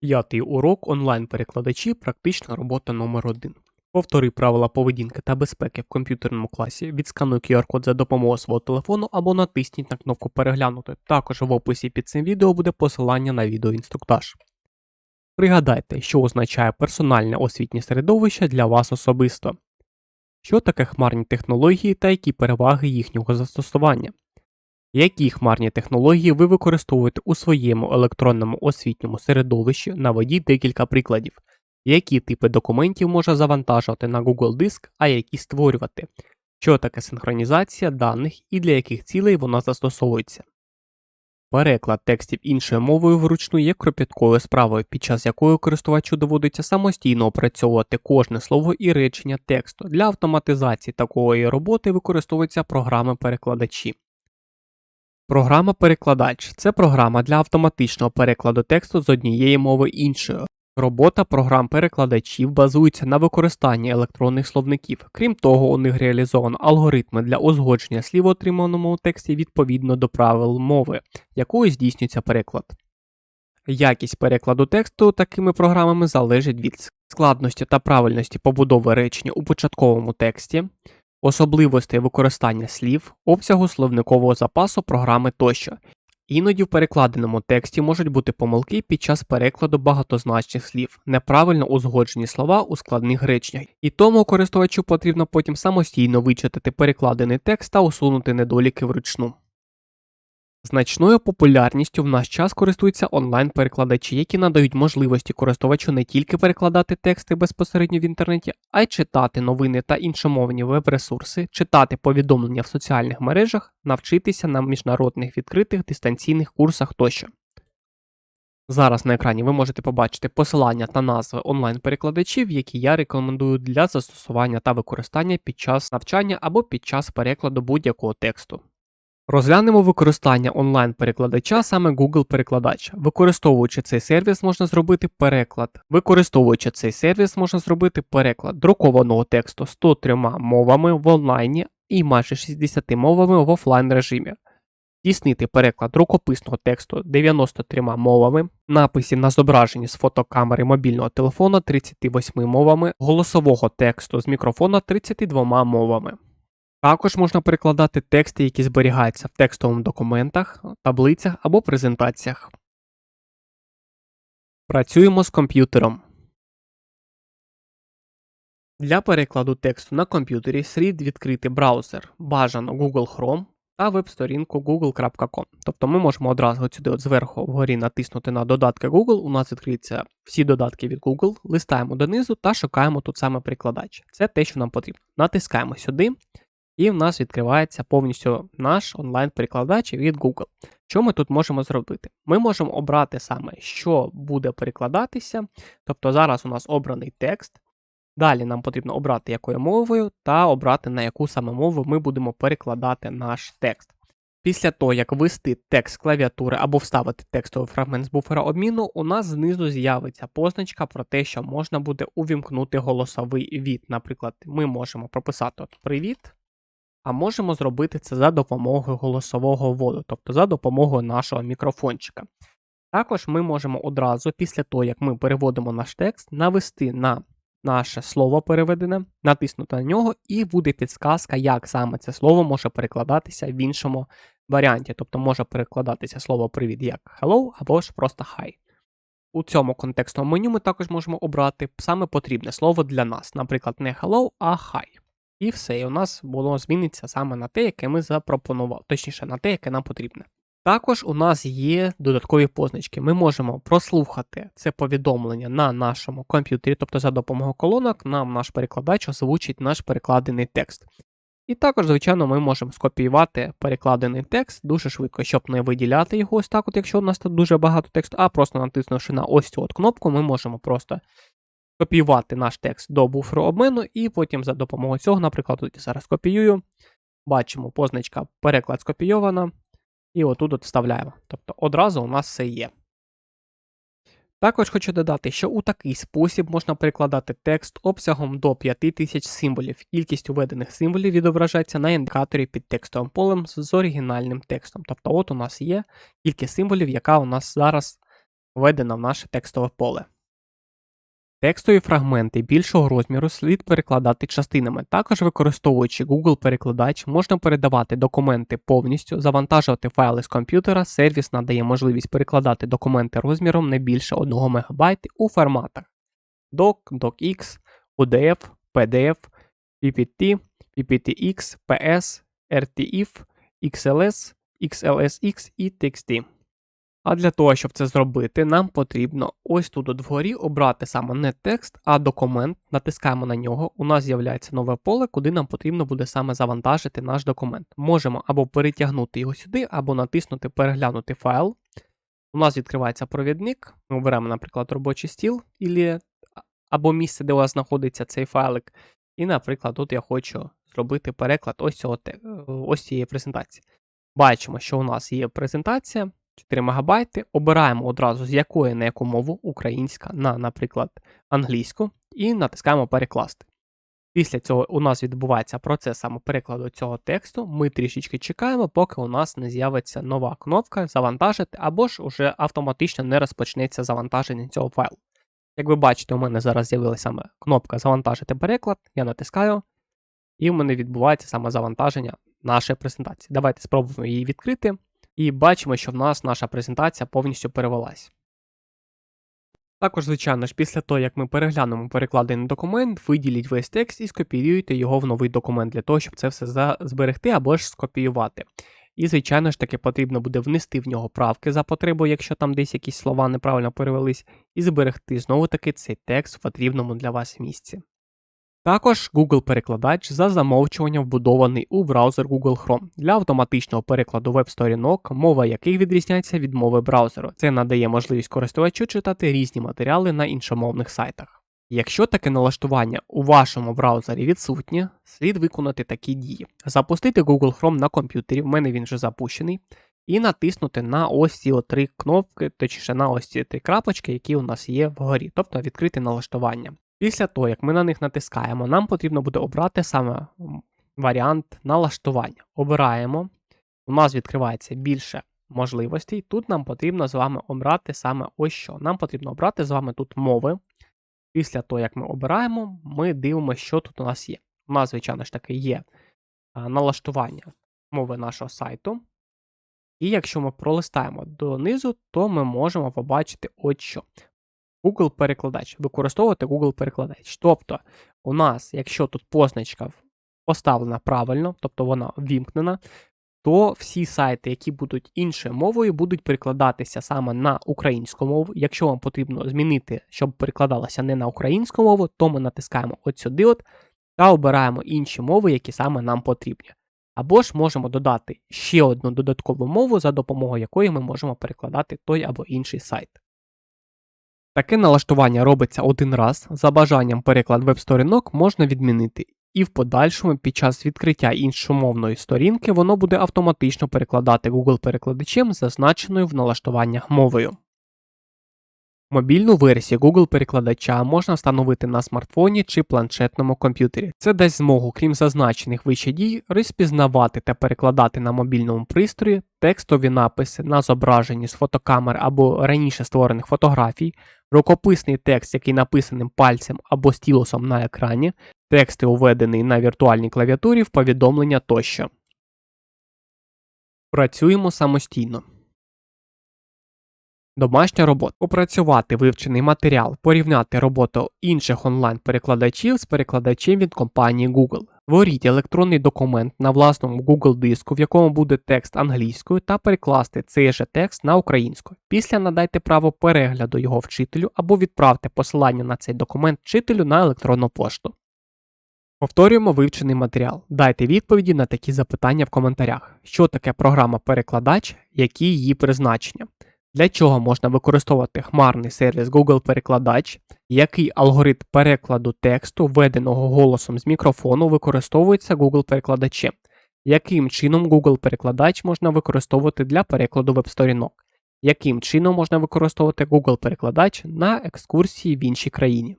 П'ятий урок онлайн-перекладачі. Практична робота номер 1 Повтори правила поведінки та безпеки в комп'ютерному класі, відскануй QR-код за допомогою свого телефону або натисніть на кнопку переглянути. Також в описі під цим відео буде посилання на відеоінструктаж. Пригадайте, що означає персональне освітнє середовище для вас особисто. Що таке хмарні технології та які переваги їхнього застосування. Які хмарні технології ви використовуєте у своєму електронному освітньому середовищі? Наведіть декілька прикладів. Які типи документів можна завантажувати на Google Диск, а які створювати? Що таке синхронізація даних і для яких цілей вона застосовується? Переклад текстів іншою мовою вручну є кропіткою справою, під час якої користувачу доводиться самостійно опрацьовувати кожне слово і речення тексту. Для автоматизації такої роботи використовуються програми-перекладачі. Програма-перекладач це програма для автоматичного перекладу тексту з однієї мови іншою. Робота програм-перекладачів базується на використанні електронних словників. Крім того, у них реалізовано алгоритми для узгодження слів отриманому тексті відповідно до правил мови, якою здійснюється переклад. Якість перекладу тексту такими програмами залежить від складності та правильності побудови речення у початковому тексті, особливостей використання слів, обсягу словникового запасу програми тощо. Іноді в перекладеному тексті можуть бути помилки під час перекладу багатозначних слів, неправильно узгоджені слова у складних речнях, і тому користувачу потрібно потім самостійно вичитати перекладений текст та усунути недоліки вручну. Значною популярністю в наш час користуються онлайн-перекладачі, які надають можливості користувачу не тільки перекладати тексти безпосередньо в інтернеті, а й читати новини та іншомовні веб-ресурси, читати повідомлення в соціальних мережах, навчитися на міжнародних відкритих дистанційних курсах тощо. Зараз на екрані ви можете побачити посилання та назви онлайн-перекладачів, які я рекомендую для застосування та використання під час навчання або під час перекладу будь-якого тексту. Розглянемо використання онлайн-перекладача саме Google Перекладач. Використовуючи цей сервіс, можна зробити переклад. Використовуючи цей сервіс, можна зробити переклад друкованого тексту 103 мовами в онлайні і майже 60 мовами в офлайн режимі. Здійснити переклад рукописного тексту 93 мовами, написів на зображенні з фотокамери мобільного телефона 38 мовами, голосового тексту з мікрофона 32 мовами. Також можна перекладати тексти, які зберігаються в текстових документах, таблицях або презентаціях. Працюємо з комп'ютером. Для перекладу тексту на комп'ютері слід відкрити браузер бажано Google Chrome та веб-сторінку google.com. Тобто ми можемо одразу сюди от зверху вгорі натиснути на додатки Google. У нас відкриються всі додатки від Google, листаємо донизу та шукаємо тут саме перекладач. Це те, що нам потрібно. Натискаємо сюди. І в нас відкривається повністю наш онлайн-перекладач від Google. Що ми тут можемо зробити? Ми можемо обрати саме, що буде перекладатися. Тобто зараз у нас обраний текст. Далі нам потрібно обрати якою мовою, та обрати, на яку саме мову ми будемо перекладати наш текст. Після того, як ввести текст з клавіатури або вставити текстовий фрагмент з буфера обміну, у нас знизу з'явиться позначка про те, що можна буде увімкнути голосовий від. Наприклад, ми можемо прописати от Привіт. А можемо зробити це за допомогою голосового вводу, тобто за допомогою нашого мікрофончика. Також ми можемо одразу, після того, як ми переводимо наш текст, навести на наше слово переведене, натиснути на нього, і буде підсказка, як саме це слово може перекладатися в іншому варіанті. Тобто може перекладатися слово привіт як hello або ж просто hi. У цьому контекстному меню ми також можемо обрати саме потрібне слово для нас, наприклад, не hello, а hi. І все, і у нас воно зміниться саме на те, яке ми запропонували, точніше на те, яке нам потрібне. Також у нас є додаткові позначки. Ми можемо прослухати це повідомлення на нашому комп'ютері, тобто за допомогою колонок, нам наш перекладач озвучить наш перекладений текст. І також, звичайно, ми можемо скопіювати перекладений текст дуже швидко, щоб не виділяти його ось так, от якщо у нас тут дуже багато тексту, а просто натиснувши на ось цю от кнопку, ми можемо просто копіювати наш текст до буферу обміну, і потім за допомогою цього, наприклад, тут я зараз копіюю. Бачимо, позначка переклад скопійована. І отут от вставляємо. Тобто одразу у нас все є. Також хочу додати, що у такий спосіб можна перекладати текст обсягом до 5000 символів. Кількість введених символів відображається на індикаторі під текстовим полем з оригінальним текстом. Тобто, от у нас є кількість символів, яка у нас зараз введена в наше текстове поле. Текстові фрагменти більшого розміру слід перекладати частинами. Також використовуючи Google перекладач, можна передавати документи повністю, завантажувати файли з комп'ютера. Сервіс надає можливість перекладати документи розміром не більше 1 МБ у форматах doc, docx, UDF, PDF, PPT, PPTX, PS, RTF, XLS, XLSX і TXT. А для того, щоб це зробити, нам потрібно ось тут от вгорі обрати саме не текст, а документ. Натискаємо на нього. У нас з'являється нове поле, куди нам потрібно буде саме завантажити наш документ. Можемо або перетягнути його сюди, або натиснути Переглянути файл. У нас відкривається провідник. Ми оберемо, наприклад, робочий стіл або місце, де у вас знаходиться цей файлик. І, наприклад, тут я хочу зробити переклад ось цього ось цієї презентації. Бачимо, що у нас є презентація. 4 МБ, обираємо одразу з якої на яку мову, українська на, наприклад, англійську, і натискаємо перекласти. Після цього у нас відбувається процес саме перекладу цього тексту. Ми трішечки чекаємо, поки у нас не з'явиться нова кнопка завантажити, або ж уже автоматично не розпочнеться завантаження цього файлу. Як ви бачите, у мене зараз з'явилася саме кнопка Завантажити переклад, я натискаю, і в мене відбувається саме завантаження нашої презентації. Давайте спробуємо її відкрити. І бачимо, що в нас наша презентація повністю перевелась. Також, звичайно ж, після того, як ми переглянемо перекладений документ, виділіть весь текст і скопіюйте його в новий документ для того, щоб це все зберегти або ж скопіювати. І, звичайно ж таки, потрібно буде внести в нього правки за потребою, якщо там десь якісь слова неправильно перевелись, і зберегти знову таки цей текст в потрібному для вас місці. Також Google перекладач за замовчуванням вбудований у браузер Google Chrome для автоматичного перекладу веб-сторінок, мова яких відрізняється від мови браузеру. Це надає можливість користувачу читати різні матеріали на іншомовних сайтах. Якщо таке налаштування у вашому браузері відсутнє, слід виконати такі дії: запустити Google Chrome на комп'ютері, в мене він вже запущений, і натиснути на ось ці три кнопки, точніше на ось ці три крапочки, які у нас є вгорі, тобто відкрити налаштування. Після того, як ми на них натискаємо, нам потрібно буде обрати саме варіант налаштування. Обираємо, у нас відкривається більше можливостей. Тут нам потрібно з вами обрати саме ось що. Нам потрібно обрати з вами тут мови. Після того, як ми обираємо, ми дивимося, що тут у нас є. У нас, звичайно ж таки, є налаштування мови нашого сайту. І якщо ми пролистаємо донизу, то ми можемо побачити ось що. Google перекладач. Використовувати Google перекладач. Тобто, у нас, якщо тут позначка поставлена правильно, тобто вона ввімкнена, то всі сайти, які будуть іншою мовою, будуть перекладатися саме на українську мову. Якщо вам потрібно змінити, щоб перекладалося не на українську мову, то ми натискаємо от сюди от та обираємо інші мови, які саме нам потрібні. Або ж можемо додати ще одну додаткову мову, за допомогою якої ми можемо перекладати той або інший сайт. Таке налаштування робиться один раз. За бажанням переклад веб-сторінок можна відмінити, і в подальшому під час відкриття іншомовної сторінки воно буде автоматично перекладати Google перекладачем зазначеною в налаштуваннях мовою. Мобільну версію Google перекладача можна встановити на смартфоні чи планшетному комп'ютері. Це дасть змогу, крім зазначених вище дій, розпізнавати та перекладати на мобільному пристрої текстові написи на зображенні з фотокамер або раніше створених фотографій, рукописний текст, який написаним пальцем або стілусом на екрані, тексти, уведені на віртуальній клавіатурі в повідомлення тощо. Працюємо самостійно. Домашня робота. Опрацювати вивчений матеріал, порівняти роботу інших онлайн-перекладачів з перекладачем від компанії Google. Створіть електронний документ на власному Google диску, в якому буде текст англійською, та перекласти цей же текст на українську. Після надайте право перегляду його вчителю або відправте посилання на цей документ вчителю на електронну пошту. Повторюємо вивчений матеріал. Дайте відповіді на такі запитання в коментарях. Що таке програма-перекладач, які її призначення? Для чого можна використовувати хмарний сервіс Google Перекладач, який алгоритм перекладу тексту, введеного голосом з мікрофону, використовується Google перекладачем, яким чином Google перекладач можна використовувати для перекладу веб-сторінок, яким чином можна використовувати Google перекладач на екскурсії в іншій країні.